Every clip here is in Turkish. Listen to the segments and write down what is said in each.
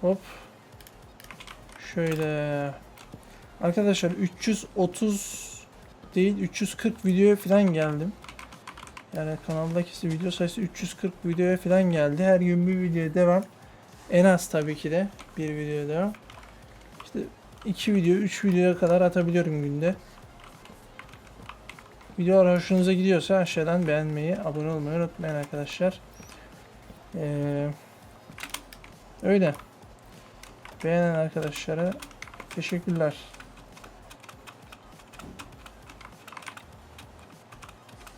Hop. Şöyle. Arkadaşlar 330 değil 340 videoya falan geldim. Yani kanaldaki video sayısı 340 videoya falan geldi. Her gün bir videoya devam. En az tabii ki de bir videoya devam. İşte 2 video, 3 videoya kadar atabiliyorum günde. Videolar hoşunuza gidiyorsa aşağıdan beğenmeyi, abone olmayı unutmayın arkadaşlar. Ee, öyle. Beğenen arkadaşlara teşekkürler.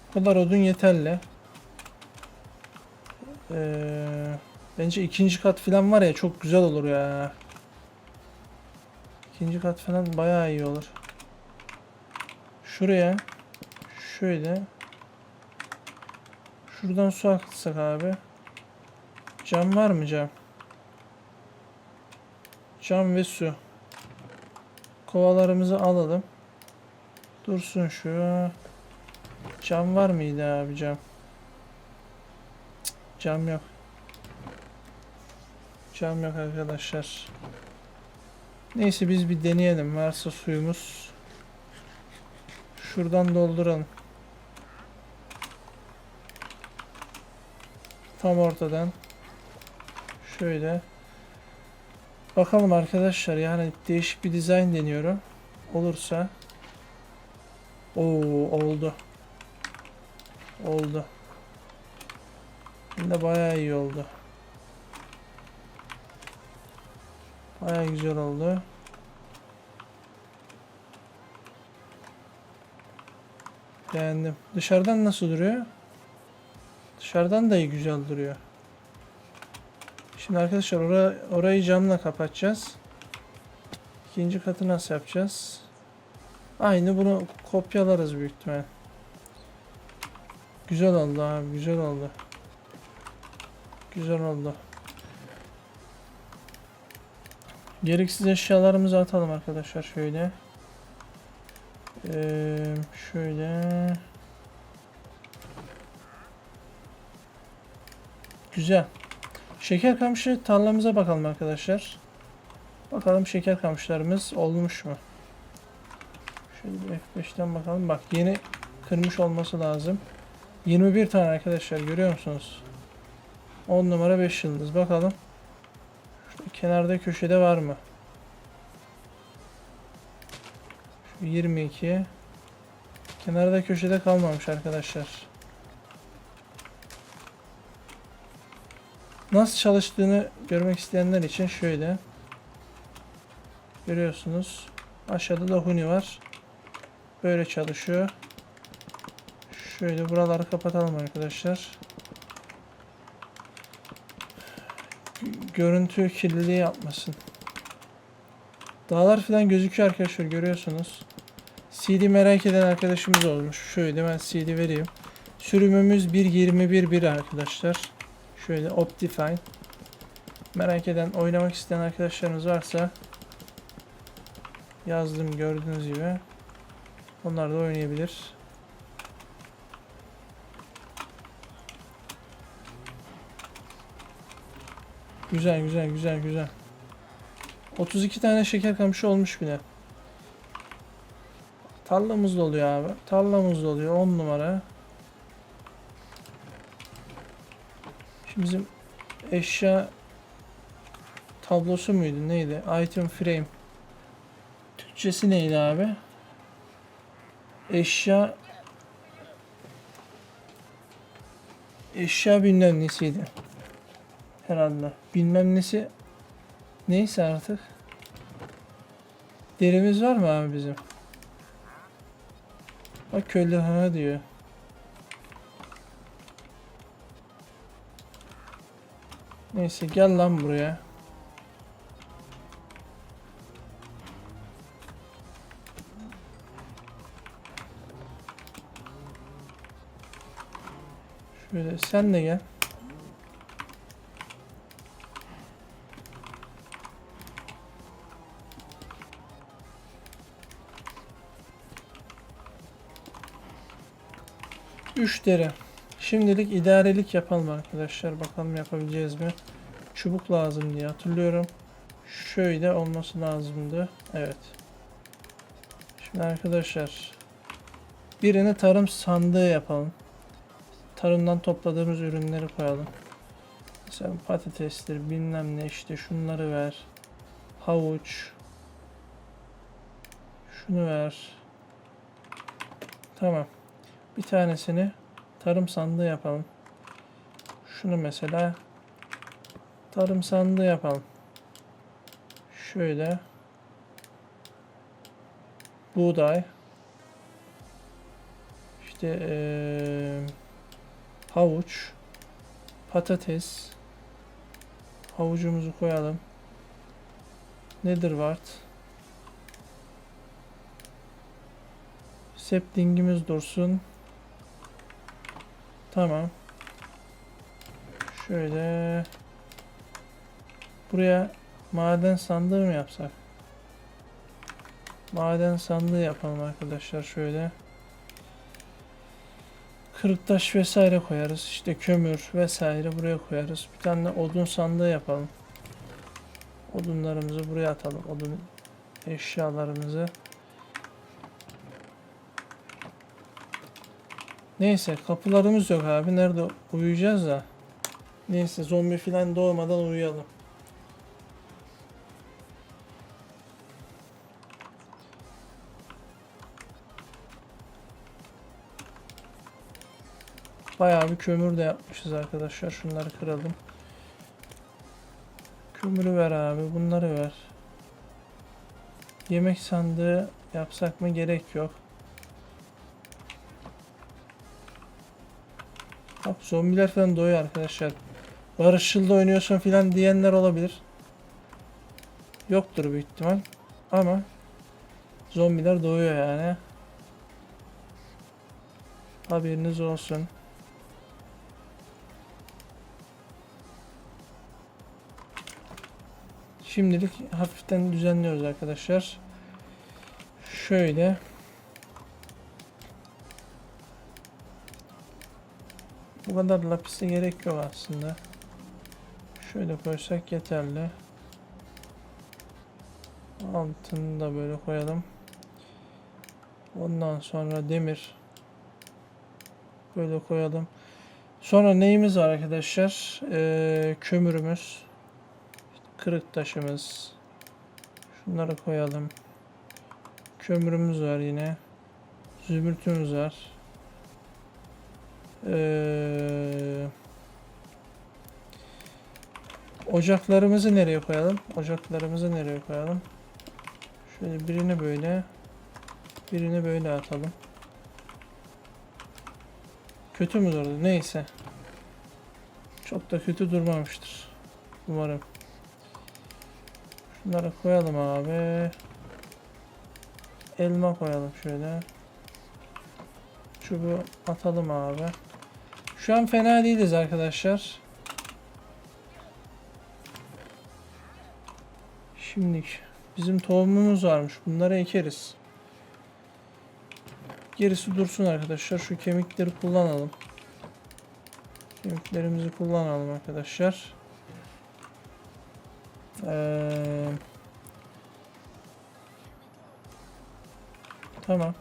Bu kadar odun yeterli. Ee, bence ikinci kat falan var ya çok güzel olur ya. İkinci kat falan bayağı iyi olur. Şuraya şöyle şuradan su akıtsak abi. Cam var mı cam? Cam ve su. Kovalarımızı alalım. Dursun şu. Cam var mıydı abi cam? Cam yok. Cam yok arkadaşlar. Neyse biz bir deneyelim. Varsa suyumuz. Şuradan dolduralım. Tam ortadan. Şöyle. Bakalım arkadaşlar yani değişik bir dizayn deniyorum. Olursa. Oo oldu. Oldu. De bayağı iyi oldu. Bayağı güzel oldu. Beğendim. Dışarıdan nasıl duruyor? Dışarıdan da iyi güzel duruyor. Şimdi arkadaşlar ora, orayı camla kapatacağız. İkinci katı nasıl yapacağız? Aynı bunu kopyalarız büyük ihtimal. Güzel oldu abi güzel oldu. Güzel oldu. Gereksiz eşyalarımızı atalım arkadaşlar şöyle. Ee, şöyle. Güzel. Şeker kamışı tarlamıza bakalım arkadaşlar. Bakalım şeker kamışlarımız olmuş mu? Şöyle bir F5'ten bakalım. Bak yeni kırmış olması lazım. 21 tane arkadaşlar görüyor musunuz? 10 numara 5 yıldız. Bakalım. Şu kenarda köşede var mı? Şu 22. Kenarda köşede kalmamış arkadaşlar. Nasıl çalıştığını görmek isteyenler için şöyle. Görüyorsunuz. Aşağıda da huni var. Böyle çalışıyor. Şöyle buraları kapatalım arkadaşlar. Görüntü kirliliği yapmasın. Dağlar falan gözüküyor arkadaşlar görüyorsunuz. CD merak eden arkadaşımız olmuş. Şöyle ben CD vereyim. Sürümümüz 1.21.1 arkadaşlar. Şöyle Optifine. Merak eden, oynamak isteyen arkadaşlarımız varsa yazdım gördüğünüz gibi. Onlar da oynayabilir. Güzel güzel güzel güzel. 32 tane şeker kamışı olmuş bile. Tarlamız doluyor abi. Tarlamız doluyor 10 numara. Bizim eşya tablosu muydu neydi? Item frame. Türkçesi neydi abi? Eşya eşya bilmem nesiydi. Herhalde. Bilmem nesi neyse artık. Derimiz var mı abi bizim? Bak köylü ha diyor. Neyse gel lan buraya. Şöyle sen de gel. Üç deri. Şimdilik idarelik yapalım arkadaşlar. Bakalım yapabileceğiz mi? Çubuk lazım diye hatırlıyorum. Şöyle olması lazımdı. Evet. Şimdi arkadaşlar birini tarım sandığı yapalım. Tarımdan topladığımız ürünleri koyalım. Mesela patatestir bilmem ne işte şunları ver. Havuç. Şunu ver. Tamam. Bir tanesini tarım sandığı yapalım. Şunu mesela tarım sandığı yapalım. Şöyle buğday işte eee, havuç patates havucumuzu koyalım. Nedir vart? Saplingimiz dursun. Tamam. Şöyle buraya maden sandığı mı yapsak? Maden sandığı yapalım arkadaşlar şöyle. Kırıktaş vesaire koyarız. İşte kömür vesaire buraya koyarız. Bir tane odun sandığı yapalım. Odunlarımızı buraya atalım. Odun eşyalarımızı. Neyse kapılarımız yok abi. Nerede uyuyacağız da. Neyse zombi falan doğmadan uyuyalım. Bayağı bir kömür de yapmışız arkadaşlar. Şunları kıralım. Kömürü ver abi. Bunları ver. Yemek sandığı yapsak mı gerek yok. Bak zombiler falan doğuyor arkadaşlar. Barışçıl'da oynuyorsun falan diyenler olabilir. Yoktur büyük ihtimal. Ama zombiler doğuyor yani. Haberiniz olsun. Şimdilik hafiften düzenliyoruz arkadaşlar. Şöyle. Bu kadar lapise gerek yok aslında. Şöyle koysak yeterli. Altını da böyle koyalım. Ondan sonra demir. Böyle koyalım. Sonra neyimiz var arkadaşlar? Ee, kömürümüz. Kırık taşımız. Şunları koyalım. Kömürümüz var yine. Zümrütümüz var. Ee, ocaklarımızı nereye koyalım? Ocaklarımızı nereye koyalım? Şöyle birini böyle, birini böyle atalım. Kötü mü durdu? Neyse. Çok da kötü durmamıştır. Umarım. Şunları koyalım abi. Elma koyalım şöyle. Çubuğu atalım abi. Şu an fena değiliz arkadaşlar. Şimdi bizim tohumumuz varmış. Bunları ekeriz. Gerisi dursun arkadaşlar. Şu kemikleri kullanalım. Kemiklerimizi kullanalım arkadaşlar. Ee, tamam.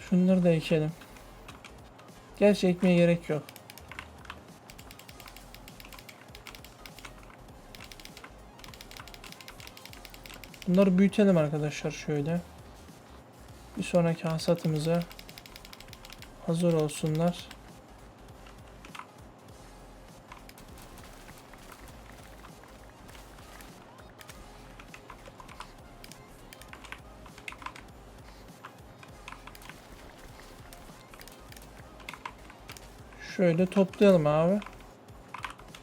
Şunları da ekelim. Gerçi ekmeye gerek yok. Bunları büyütelim arkadaşlar şöyle. Bir sonraki hasatımıza hazır olsunlar. Şöyle toplayalım abi.